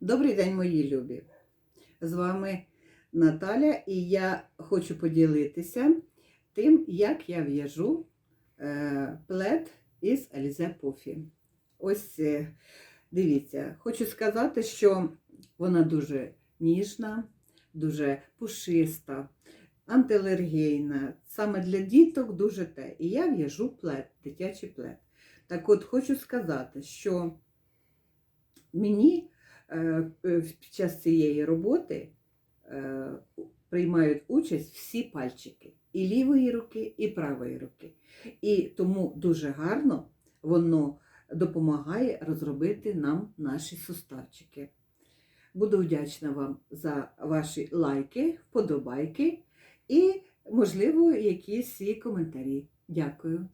Добрий день, мої любі! З вами Наталя, і я хочу поділитися тим, як я в'яжу е, плед із Alize Puffy. Ось е, дивіться, хочу сказати, що вона дуже ніжна, дуже пушиста, антиалергійна. Саме для діток дуже те. І я в'яжу плед, дитячий плед. Так от хочу сказати, що мені під час цієї роботи е, приймають участь всі пальчики і лівої руки, і правої руки. І тому дуже гарно воно допомагає розробити нам наші суставчики. Буду вдячна вам за ваші лайки, вподобайки і, можливо, якісь коментарі. Дякую.